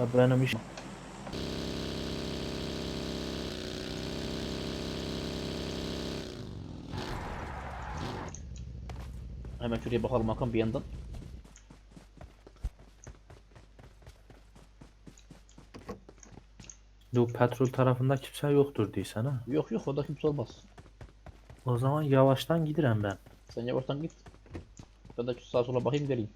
Ya benim iş... Hemen şuraya bakalım bakalım bir yandan. Bu petrol tarafında kimse yoktur diysen ha. Yok yok orada kimse olmaz. O zaman yavaştan gidirem ben. Sen yavaştan git. Ben de sağa sola bakayım geleyim.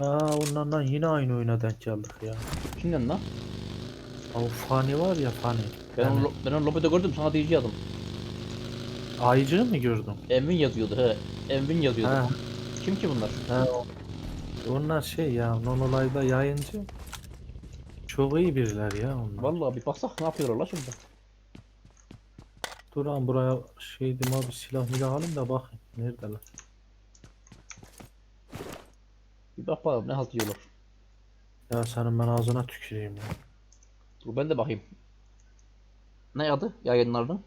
Aa onlardan yine aynı oyuna denk geldik ya. Kimden lan? O fani var ya fani. Ben, onu, Yani ben onu lobide gördüm sana diyeceğim. ayıcığı mı gördün? Envin yazıyordu he. Envin yazıyordu. Ha, Kim ki bunlar? ha, Onlar şey ya Nonolay'da yayıncı. Çok iyi biriler ya onlar. Vallahi bir baksak ne yapıyorlar la şimdi. Dur an buraya şey dedim abi silah milah alayım da bakayım. Neredeler? Bir bak bakalım ne halt yiyorlar. Ya senin ben ağzına tüküreyim ya. Dur ben de bakayım. Ne adı yayınlarının?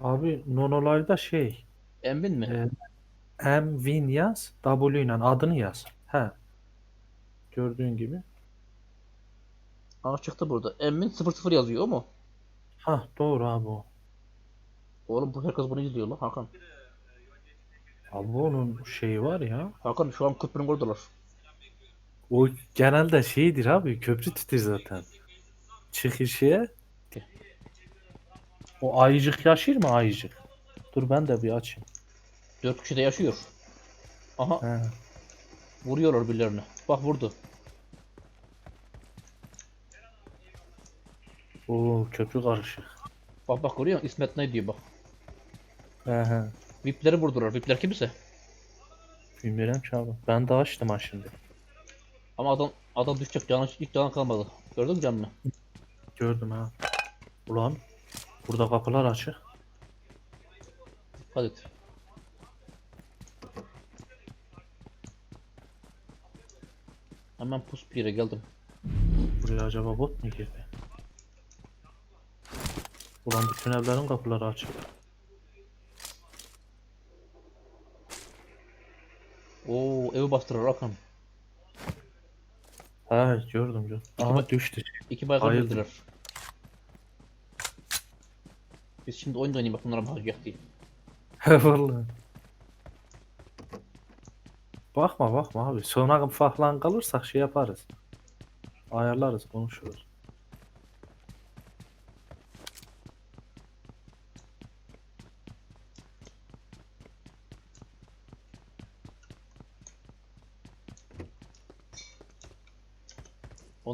Abi Nonolay'da şey Envin mi? e, M Win yaz W ile adını yaz. He. Gördüğün gibi. Aa çıktı burada. Envin 00 yazıyor o mu? Ha doğru abi o. Oğlum bu herkes bunu izliyor lan Hakan. Abi onun şeyi var ya. Hakan şu an köprünün oradalar. O genelde şeydir abi köprü tutur zaten. Çıkışıya. O ayıcık yaşır mı ayıcık? Dur ben de bir açayım. Dört kişi de yaşıyor. Aha He. vuruyorlar birilerini. Bak vurdu. Oo köprü karışık. Bak bak görüyor musun? İsmet ne diyor bak. He he. Vipleri vurdular. Vipler kimse. Bilmiyorum ki abi. Ben de açtım ha şimdi. Ama adam adam düşecek canı hiç canı kalmadı. Gördün mü canını? Gördüm ha. Ulan. Burada kapılar açık. Hadi. Hemen pus bir yere geldim. Buraya acaba bot mu girdi? Ulan bütün evlerin kapıları açık. Oo evi bastırır Hakan. He gördüm gördüm. Aha bak- düştü. İki baygın Hayırdır? bildiler. Biz şimdi oyun da oynayayım bak bunlara bakacak diye. Vallahi. Bakma bakma abi. Sonra falan kalırsak şey yaparız. Ayarlarız konuşuruz.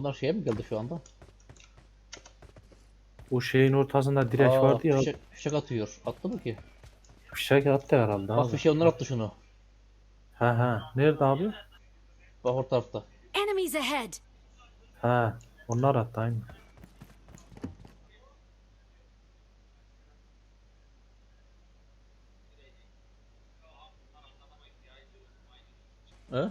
Onlar şeye mi geldi şu anda? O şeyin ortasında direk Aa, vardı ya. Fişek, fişek atıyor. Attı mı ki? Fişek attı herhalde Bak abi. fişeği onlar attı şunu. He he. Nerede abi? Bak orta tarafta. Enemies ahead! He. Onlar attı aynı. He?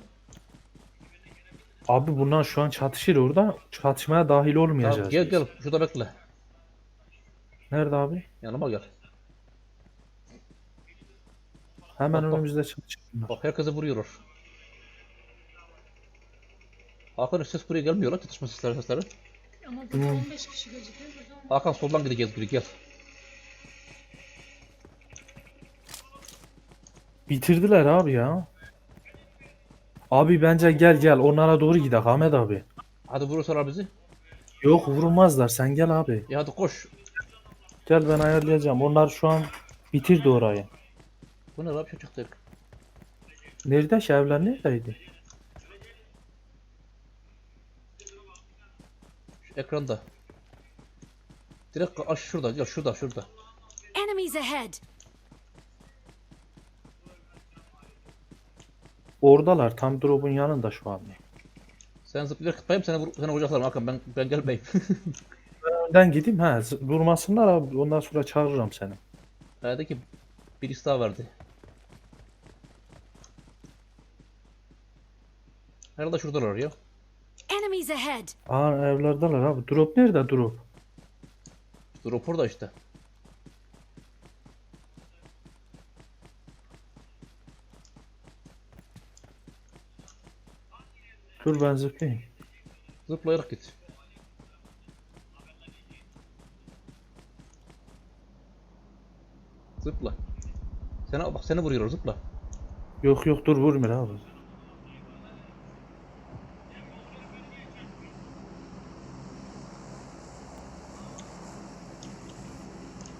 Abi bunlar şu an çatışır orada. Çatışmaya dahil olmayacağız. Tamam, gel gel. Şurada bekle. Nerede abi? Yanıma gel. Hemen Bak, bak. önümüzde çatışır. Bak herkese vuruyorlar. Hakan ses buraya gelmiyor lan çatışma sesleri sesleri. Ama burada 15 kişi gözüküyor. Hakan soldan gideceğiz buraya gel. Bitirdiler abi ya. Abi bence gel gel onlara doğru gidelim Ahmet abi. Hadi vurursalar bizi. Yok vurulmazlar sen gel abi. Ya hadi koş. Gel ben ayarlayacağım. Onlar şu an bitirdi orayı. Bu ne lan çıktı. Nerede ki evler neredeydi? Şu ekranda. Direkt aş şurada gel şurada şurada. Enemies ahead! Oradalar tam drop'un yanında şu an. Sen zıplayıp kıtlayayım seni, vur, seni vuracaklar Hakan ben, ben gelmeyeyim. Önden gideyim ha. Durmasınlar abi. Ondan sonra çağırırım seni. Herhalde ki birisi daha vardı. Herhalde şuradalar ya. Enemies ahead! Aa evlerdeler abi. Drop nerede drop? Drop orada işte. Dur ben zıplayayım. Zıplayarak git. Zıpla. Seni bak seni vuruyorlar zıpla. Yok yok dur vurmuyor abi.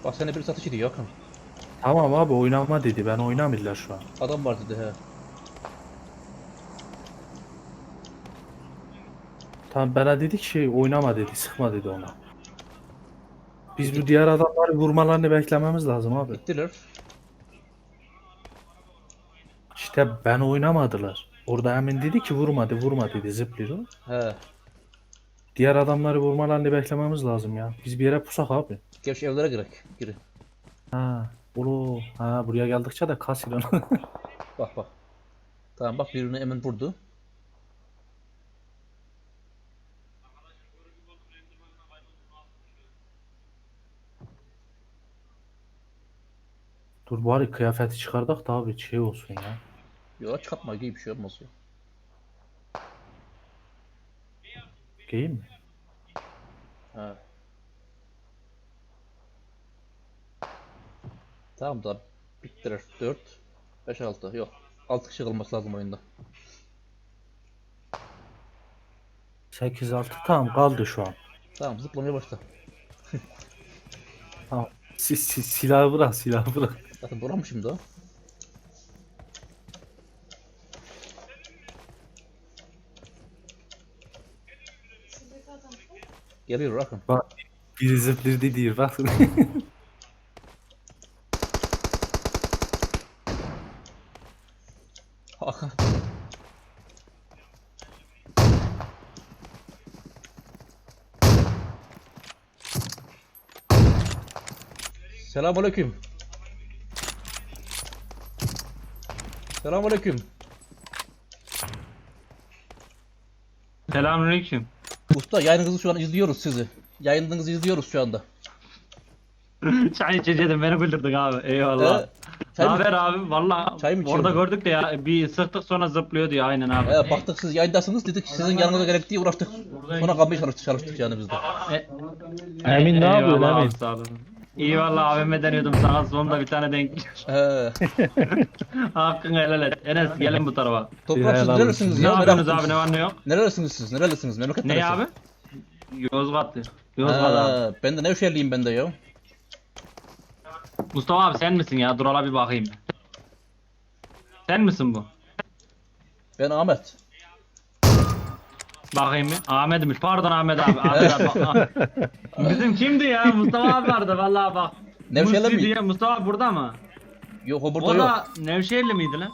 Bak seni bir satış ediyor Hakan. Tamam abi oynama dedi. Ben oynamıyorlar şu an. Adam var dedi he. Tamam bana dedi ki şey oynama dedi. Sıkma dedi ona. Biz bu diğer adamları vurmalarını beklememiz lazım abi. Gittiler. İşte ben oynamadılar. Orada hemen dedi ki vurma dedi vurma dedi zıplıyor. He. Diğer adamları vurmalarını beklememiz lazım ya. Biz bir yere pusak abi. Gevş evlere girek. Girin. Ha. Ulu. Ha buraya geldikçe de onu. Bak bak. Tamam bak birini hemen vurdu. Dur bari kıyafeti çıkardık da abi şey olsun ya. Yola çıkartma giy bir şey olmaz ya. Giyeyim mi? He. Tamam da bittiler. 4 5 6 yok. 6 kişi kalması lazım oyunda. 8-6 tamam kaldı şu an. Tamam zıplamaya başla. Tamam. Si, si, silahı bırak silahı bırak. Zaten dolanmışım da. Geliyor Rakın. Bak biri zıplırdı diyor bak. Hakan. Selamünaleyküm. Selamünaleyküm. Selamünaleyküm. Usta yayınınızı şu an izliyoruz sizi. Yayınınızı izliyoruz şu anda. Çay içeceğim beni güldürdük abi. Eyvallah. Ee, çay mı- haber abi? Valla Çay mı orada içiyorsun? gördük de ya bir sıktık sonra zıplıyor diyor aynen abi. Ee, baktık siz yayındasınız dedik sizin yanınıza gerek diye uğraştık. Sonra kalmaya çalıştık, çalıştık yani biz de. E- Emin ne yapıyorsun Emin? abi, Sağ olun. İyi valla abime deniyordum sana sonunda bir tane denk. Ee, Hakkını helal et. Enes gelin bu tarafa. toprak siz Ne ya? Merak yapıyorsunuz abi ne var ne yok? siz. Nerelisiniz siz? Nerelisiniz? Memleket Ne neresi? abi? Yozgat'tır. Yozgat abi. Ha, ben de Nevşehirliyim ben de ya. Mustafa abi sen misin ya? Dur ala bir bakayım. Sen misin bu? Ben Ahmet. Bakayım bir. Ahmet'miş. Pardon Ahmet abi. Ahmet abi. bak. Bizim kimdi ya? Mustafa abi vardı vallahi bak. Nevşehirli Musti mi? diye Mustafa abi burada mı? Yok o burada o yok. da Nevşehirli miydi lan?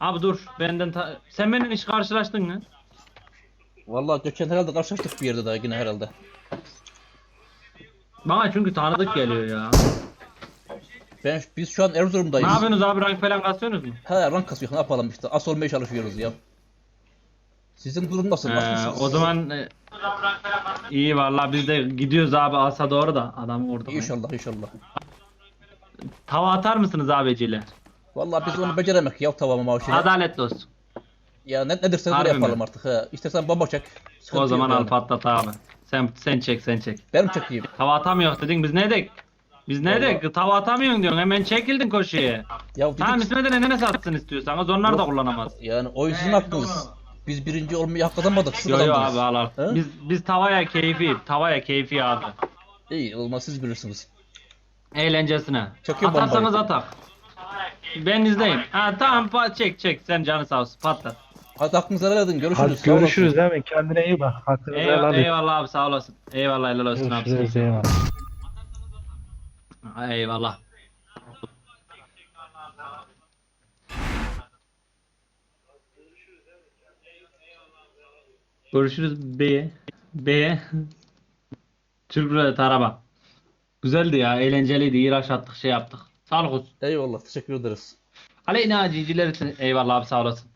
Abi dur benden ta- sen benimle hiç karşılaştın mı? Vallahi geçen herhalde karşılaştık bir yerde daha yine herhalde. Bana çünkü tanıdık geliyor ya. Ben biz şu an Erzurum'dayız. Ne yapıyorsunuz abi rank falan kasıyorsunuz mu? He rank kasıyor ne yapalım işte as olmaya çalışıyoruz ya. Sizin durum nasıl? Ee, o zaman e, iyi vallahi biz de gidiyoruz abi asa doğru da adam orada. İnşallah inşallah. Tava atar mısınız abiciler? Vallahi biz onu beceremek ya tavama mavşine. Adaletli olsun. Ya ne, ne dersen Harbi yapalım mi? artık. He. İstersen baba çek. Sıkıntı o zaman yok al yani. patlat abi. Sen sen çek sen çek. Ben çekeyim? Tava atamıyor dedin biz ne dedik? Biz ne dedik? Tava atamıyorsun diyorsun. Hemen çekildin koşuya. Ya dedik, Tamam İsmet'e ne satsın istiyorsanız onlar da kullanamaz. yani oyun sizin hakkınız. Biz birinci olmayı hak kazanmadık. Yo yo kazandınız. abi al al. He? Biz biz tavaya keyfi, tavaya keyfi abi. İyi olmaz siz bilirsiniz. Eğlencesine. Çekiyor Atarsanız atak. Ben izleyeyim. Ha tamam pa- çek çek sen canı sağ olsun patlat. Hadi hakkınızı helal edin. Görüşürüz. Hadi Sağ olasın. görüşürüz Emin kendine iyi bak. Hakkını helal Eyvallah, eyvallah abi sağ olasın. Eyvallah helal olsun abi. Görüşürüz eyvallah. Eyvallah. Görüşürüz B'ye. B'ye. Türk Rulet araba. Güzeldi ya, eğlenceliydi. İyi rush attık, şey yaptık. Sağlık olsun. Eyvallah teşekkür ederiz. Aleyna ciciler için eyvallah abi sağ olasın.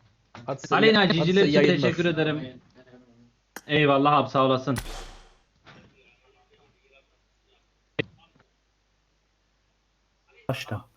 Hadi sen, Aleyna hadi ciciler için yayınlar. teşekkür ederim. Eyvallah abi sağ olasın. Başla.